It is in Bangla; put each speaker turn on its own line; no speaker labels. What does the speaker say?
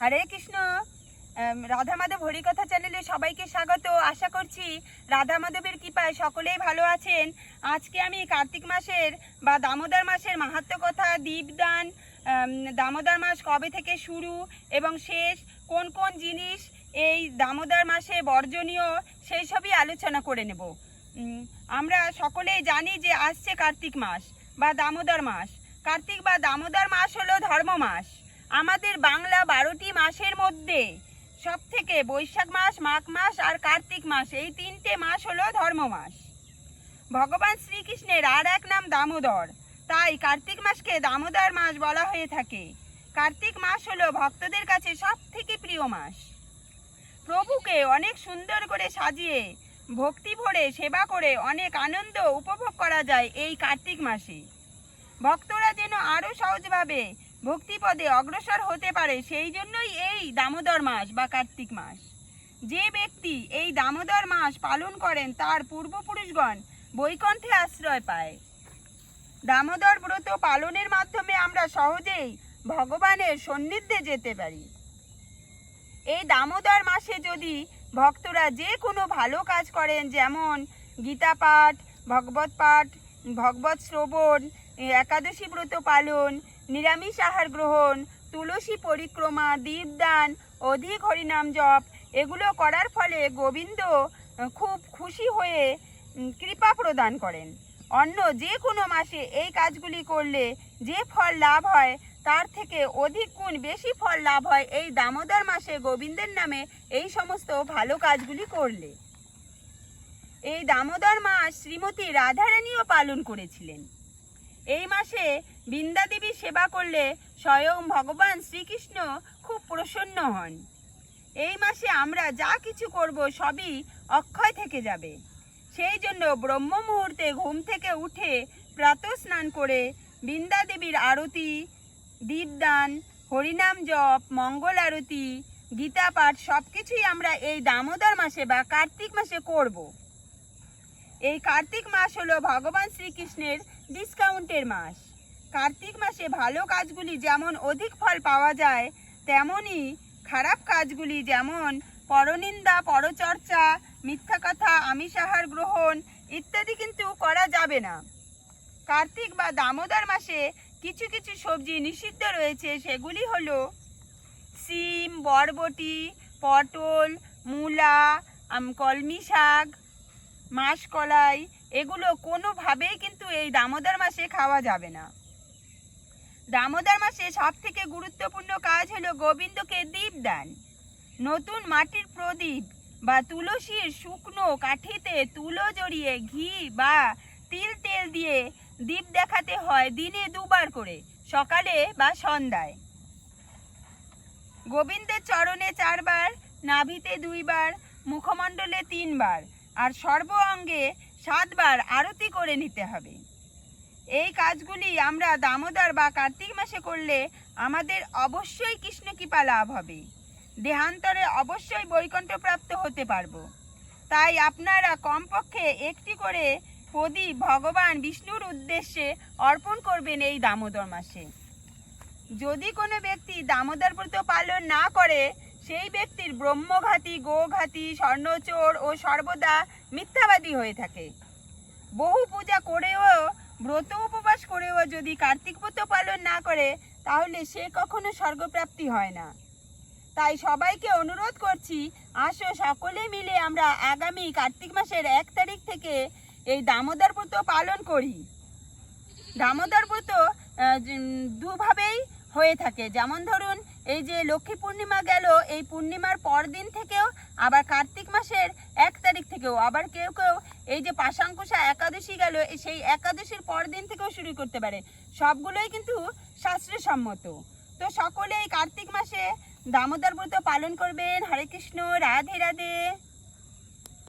হরে কৃষ্ণ। রাধা মাধব হরিকথা চ্যানেলে সবাইকে স্বাগত। আশা করছি রাধা মাধবের কৃপায় সকলেই ভালো আছেন। আজকে আমি কার্তিক মাসের বা দামোদর মাসের মাহাত্ম কথা, দীপদান দামোদর মাস কবে থেকে শুরু এবং শেষ, কোন কোন জিনিস এই দামোদর মাসে বর্জনীয় সেই সবই আলোচনা করে নেব। আমরা সকলেই জানি যে আসছে কার্তিক মাস বা দামোদর মাস। কার্তিক বা দামোদর মাস হলো ধর্ম মাস আমাদের বাংলা বারোটি মাসের মধ্যে সব থেকে বৈশাখ মাস, মাঘ মাস আর কার্তিক মাস, এই তিনটে মাস হলো ধর্ম মাস। ভগবান শ্রীকৃষ্ণের আর এক নাম দামোদর। তাই কার্তিক মাসকে দামোদর মাস বলা হয়ে থাকে। কার্তিক মাস হলো ভক্তদের কাছে সব থেকে প্রিয় মাস। প্রভুকে অনেক সুন্দর করে সাজিয়ে, ভক্তি ভরে সেবা করে অনেক আনন্দ উপভোগ করা যায় এই কার্তিক মাসে। ভক্তরা যেন আরও সহজভাবে ভক্তিপদে অগ্রসর হতে পারে, সেই জন্যই এই দামোদর মাস বা কার্তিক মাস। যে ব্যক্তি এই দামোদর মাস পালন করেন, তার পূর্বপুরুষগণ বৈকণ্ঠে আশ্রয় পায়। দামোদর ব্রত পালনের মাধ্যমে আমরা সহজেই ভগবানের সন্নিধ্যে যেতে পারি। এই দামোদর মাসে যদি ভক্তরা যে কোনো ভালো কাজ করেন, যেমন গীতা পাঠ, ভগবত পাঠ, ভগবত শ্রবণ একাদশী ব্রত পালন নিরামিষ আহার গ্রহণ, তুলসী পরিক্রমা, দীপদান, অধিক হরিনাম জপ, এগুলো করার ফলে গোবিন্দ খুব খুশি হয়ে কৃপা প্রদান করেন। অন্য যে কোনো মাসে এই কাজগুলি করলে যে ফল লাভ হয়, তার থেকে অধিক গুণ বেশি ফল লাভ হয় এই দামোদর মাসে গোবিন্দের নামে এই সমস্ত ভালো কাজগুলি করলে। এই দামোদর মাস শ্রীমতী রাধারানীও পালন করেছিলেন। এই মাসে বৃন্দা দেবীর সেবা করলে স্বয়ং ভগবান শ্রীকৃষ্ণ খুব প্রসন্ন হন। এই মাসে আমরা যা কিছু করব সবই অক্ষয় থেকে যাবে। সেই জন্য ব্রহ্ম মুহূর্তে ঘুম থেকে উঠে প্রাতঃ স্নান করে বৃন্দা দেবীর আরতি, দীপদান, হরিনাম জপ, মঙ্গল আরতি, গীতা পাঠ সব কিছুই আমরা এই দামোদর মাসে বা কার্তিক মাসে করব। এই কার্তিক মাস হলো ভগবান শ্রীকৃষ্ণের ডিসকাউন্টের মাস। কার্তিক মাসে ভালো কাজগুলি যেমন অধিক ফল পাওয়া যায় তেমনই খারাপ কাজগুলি যেমন পরনিন্দা, পরচর্চা, মিথ্যা কথা আমিষ আহার গ্রহণ ইত্যাদি কিন্তু করা যাবে না। কার্তিক বা দামোদর মাসে কিছু কিছু সবজি নিষিদ্ধ রয়েছে, সেগুলি হলো সিম, বরবটি, পটল, মূলা কলমি শাক মাসকলাই, এগুলো কোনোভাবেই কিন্তু এই দামোদর মাসে খাওয়া যাবে না। দামোদর মাসে সব থেকে গুরুত্বপূর্ণ কাজ হলো গোবিন্দকে দীপদান নতুন মাটির প্রদীপ বা তুলসীর শুকনো কাঠিতে তুলো জড়িয়ে ঘি বা তিল তেল দিয়ে দীপ দেখাতে হয় দিনে দুবার করে, সকালে বা সন্ধ্যায়। গোবিন্দের চরণে চারবার, নাভিতে দুইবার, মুখমণ্ডলে তিনবার। আর সর্ব অঙ্গে সাতবার আরতি করে নিতে হবে। এই কাজগুলি আমরা দামোদর বা কার্তিক মাসে করলে আমাদের অবশ্যই কৃষ্ণ কৃপা লাভ হবে। দেহান্তরে অবশ্যই বৈকুণ্ঠ প্রাপ্ত হতে পারব। তাই আপনারা কমপক্ষে একটি করে প্রদীপ ভগবান বিষ্ণুর উদ্দেশ্যে অর্পণ করবেন এই দামোদর মাসে। যদি কোনো ব্যক্তি দামোদর ব্রত পালন না করে সেই ব্যক্তির ব্রহ্মঘাতী, গোঘাতী, স্বর্ণচোর ও সর্বদা মিথ্যাবাদী হয়ে থাকে। বহু পূজা করেও, ব্রত উপবাস করেও যদি কার্তিক ব্রত পালন না করে, তাহলে সে কখনো স্বর্গপ্রাপ্তি হয় না। তাই সবাইকে অনুরোধ করছি, আসো সকলে মিলে আমরা আগামী কার্তিক মাসের এক তারিখ থেকে এই দামোদর ব্রত পালন করি। দামোদর ব্রত দুভাবেই হয়ে থাকে। যেমন ধরুন, এই যে লক্ষ্মী পূর্ণিমা গেল, এই পূর্ণিমার পর দিন থেকেও, আবার কার্তিক মাসের এক তারিখ থেকেও, আবার কেউ কেউ এই যে পাশাঙ্কুশা একাদশী গেল সেই একাদশীর পর দিন থেকেও শুরু করতে পারে। সবগুলোই কিন্তু শাস্ত্রসম্মত। তো সকলে এই কার্তিক মাসে দামোদর ব্রত পালন করবেন। হরে কৃষ্ণ, রাধে রাধে।